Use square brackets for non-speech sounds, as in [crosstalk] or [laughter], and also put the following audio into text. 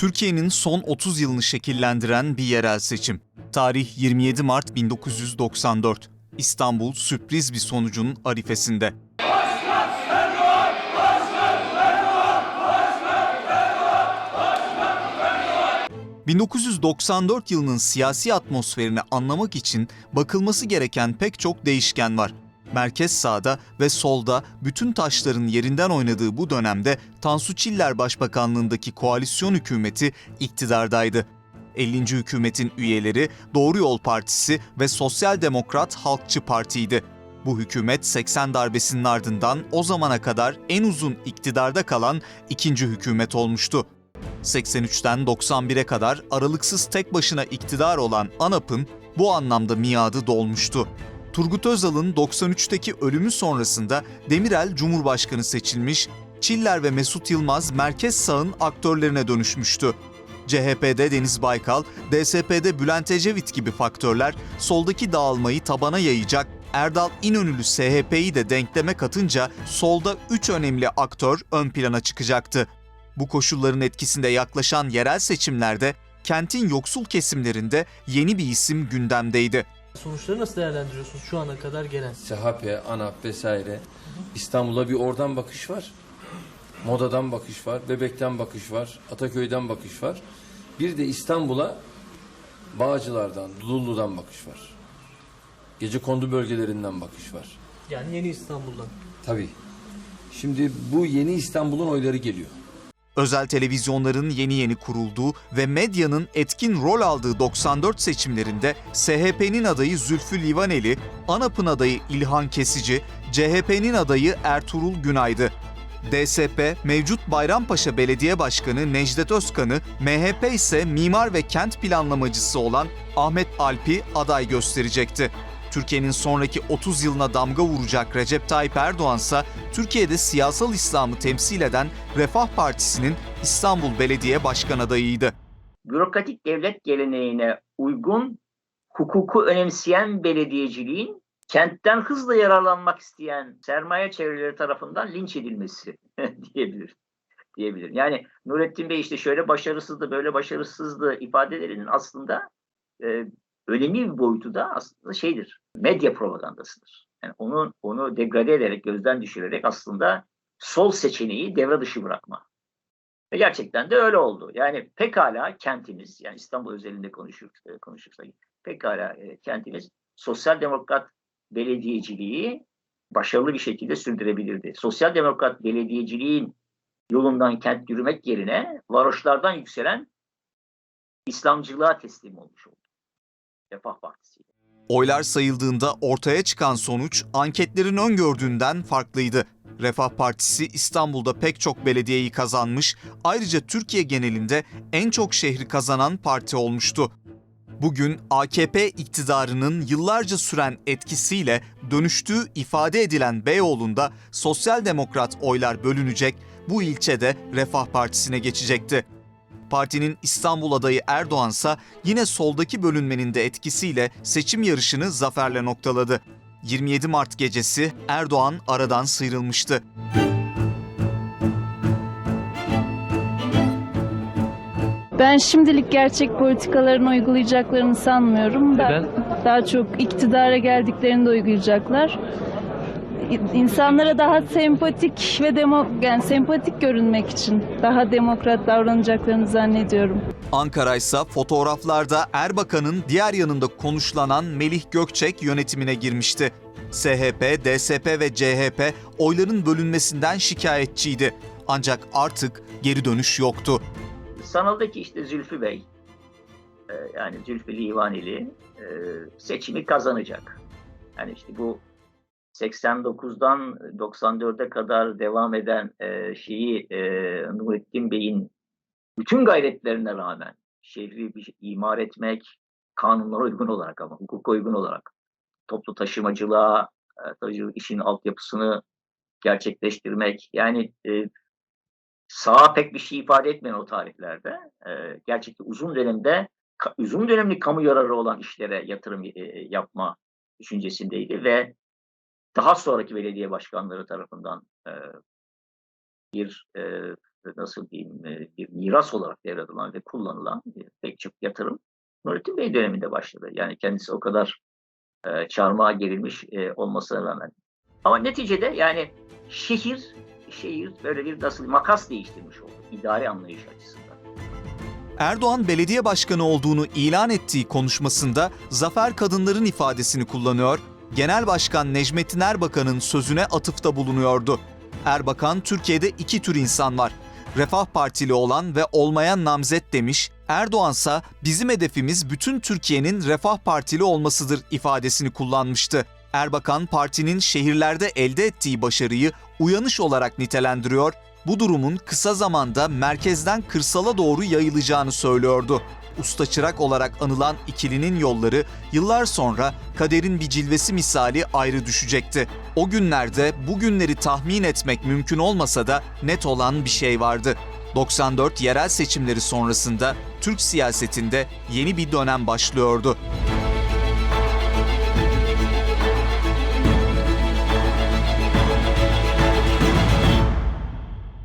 Türkiye'nin son 30 yılını şekillendiren bir yerel seçim. Tarih 27 Mart 1994. İstanbul sürpriz bir sonucun arifesinde. ...1994 yılının siyasi atmosferini anlamak için bakılması gereken pek çok değişken var. Merkez sağda ve solda bütün taşların yerinden oynadığı bu dönemde Tansu Çiller Başbakanlığındaki koalisyon hükümeti iktidardaydı. 50. hükümetin üyeleri Doğru Yol Partisi ve Sosyal Demokrat Halkçı Parti'ydi. Bu hükümet 80 darbesinin ardından o zamana kadar en uzun iktidarda kalan ikinci hükümet olmuştu. 83'ten 91'e kadar aralıksız tek başına iktidar olan ANAP'ın bu anlamda miadı dolmuştu. Turgut Özal'ın 93'teki ölümü sonrasında Demirel Cumhurbaşkanı seçilmiş, Çiller ve Mesut Yılmaz merkez sağın aktörlerine dönüşmüştü. CHP'de Deniz Baykal, DSP'de Bülent Ecevit gibi faktörler soldaki dağılmayı tabana yayacak, Erdal İnönülü SHP'yi de denkleme katınca solda 3 önemli aktör ön plana çıkacaktı. Bu koşulların etkisinde yaklaşan yerel seçimlerde kentin yoksul kesimlerinde yeni bir isim gündemdeydi. Sonuçları nasıl değerlendiriyorsunuz şu ana kadar gelen? SHP, ANAP vesaire. İstanbul'a bir oradan bakış var. Moda'dan bakış var, Bebek'ten bakış var, Ataköy'den bakış var. Bir de İstanbul'a Bağcılar'dan, Dulullu'dan bakış var. Gece kondu bölgelerinden bakış var. Yani yeni İstanbul'dan. Tabii. Şimdi bu yeni İstanbul'un oyları geliyor. Özel televizyonların yeni yeni kurulduğu ve medyanın etkin rol aldığı 94 seçimlerinde SHP'nin adayı Zülfü Livaneli, ANAP'ın adayı İlhan Kesici, CHP'nin adayı Ertuğrul Günay'dı. DSP, mevcut Bayrampaşa Belediye Başkanı Necdet Özkan'ı, MHP ise mimar ve kent planlamacısı olan Ahmet Alp'i aday gösterecekti. Türkiye'nin sonraki 30 yılına damga vuracak Recep Tayyip Erdoğan ise Türkiye'de siyasal İslam'ı temsil eden Refah Partisi'nin İstanbul Belediye Başkan adayıydı. bürokratik devlet geleneğine uygun hukuku önemseyen belediyeciliğin kentten hızla yararlanmak isteyen sermaye çevreleri tarafından linç edilmesi [laughs] diyebilir. diyebilirim. Yani Nurettin Bey işte şöyle başarısızdı, böyle başarısızdı ifadelerinin aslında e, önemli bir boyutu da aslında şeydir. Medya propagandasıdır. Yani onu onu degrade ederek, gözden düşürerek aslında sol seçeneği devre dışı bırakma. Ve gerçekten de öyle oldu. Yani pekala kentimiz, yani İstanbul özelinde konuşur, e, konuşursak, pekala e, kentimiz sosyal demokrat belediyeciliği başarılı bir şekilde sürdürebilirdi. Sosyal demokrat belediyeciliğin yolundan kent yürümek yerine varoşlardan yükselen İslamcılığa teslim olmuş oldu. Refah Partisi. Oylar sayıldığında ortaya çıkan sonuç anketlerin öngördüğünden farklıydı. Refah Partisi İstanbul'da pek çok belediyeyi kazanmış, ayrıca Türkiye genelinde en çok şehri kazanan parti olmuştu. Bugün AKP iktidarının yıllarca süren etkisiyle dönüştüğü ifade edilen Beyoğlu'nda sosyal demokrat oylar bölünecek, bu ilçede Refah Partisi'ne geçecekti. Partinin İstanbul adayı Erdoğan ise yine soldaki bölünmenin de etkisiyle seçim yarışını zaferle noktaladı. 27 Mart gecesi Erdoğan aradan sıyrılmıştı. Ben şimdilik gerçek politikalarını uygulayacaklarını sanmıyorum. Neden? Daha çok iktidara geldiklerinde uygulayacaklar. İnsanlara daha sempatik ve demo, yani sempatik görünmek için daha demokrat davranacaklarını zannediyorum. Ankara ise fotoğraflarda Erbakan'ın diğer yanında konuşlanan Melih Gökçek yönetimine girmişti. SHP, DSP ve CHP oyların bölünmesinden şikayetçiydi. Ancak artık geri dönüş yoktu. Sanıldı ki işte Zülfü Bey, e, yani Zülfü Livaneli e, seçimi kazanacak. Yani işte bu 89'dan 94'e kadar devam eden e, şeyi e, Nurettin Bey'in bütün gayretlerine rağmen şehri bir imar etmek, kanunlara uygun olarak ama hukuka uygun olarak toplu taşımacılığa, e, taşımacılık işin altyapısını gerçekleştirmek yani e, sağa pek bir şey ifade etmeyen o tarihlerde e, gerçekten uzun dönemde uzun dönemli kamu yararı olan işlere yatırım e, yapma düşüncesindeydi ve daha sonraki belediye başkanları tarafından e, bir e, nasıl diyeyim e, bir miras olarak devratılan ve kullanılan pek çok yatırım Nurettin Bey döneminde başladı. Yani kendisi o kadar e, çarmıha gerilmiş e, olmasına rağmen. Ama neticede yani şehir şehir böyle bir nasıl makas değiştirmiş oldu idari anlayış açısından. Erdoğan belediye başkanı olduğunu ilan ettiği konuşmasında zafer kadınların ifadesini kullanıyor, Genel Başkan Necmettin Erbakan'ın sözüne atıfta bulunuyordu. Erbakan, Türkiye'de iki tür insan var. Refah Partili olan ve olmayan namzet demiş, Erdoğansa bizim hedefimiz bütün Türkiye'nin Refah Partili olmasıdır ifadesini kullanmıştı. Erbakan partinin şehirlerde elde ettiği başarıyı uyanış olarak nitelendiriyor, bu durumun kısa zamanda merkezden kırsala doğru yayılacağını söylüyordu. Usta çırak olarak anılan ikilinin yolları yıllar sonra kaderin bir cilvesi misali ayrı düşecekti. O günlerde bugünleri tahmin etmek mümkün olmasa da net olan bir şey vardı. 94 yerel seçimleri sonrasında Türk siyasetinde yeni bir dönem başlıyordu.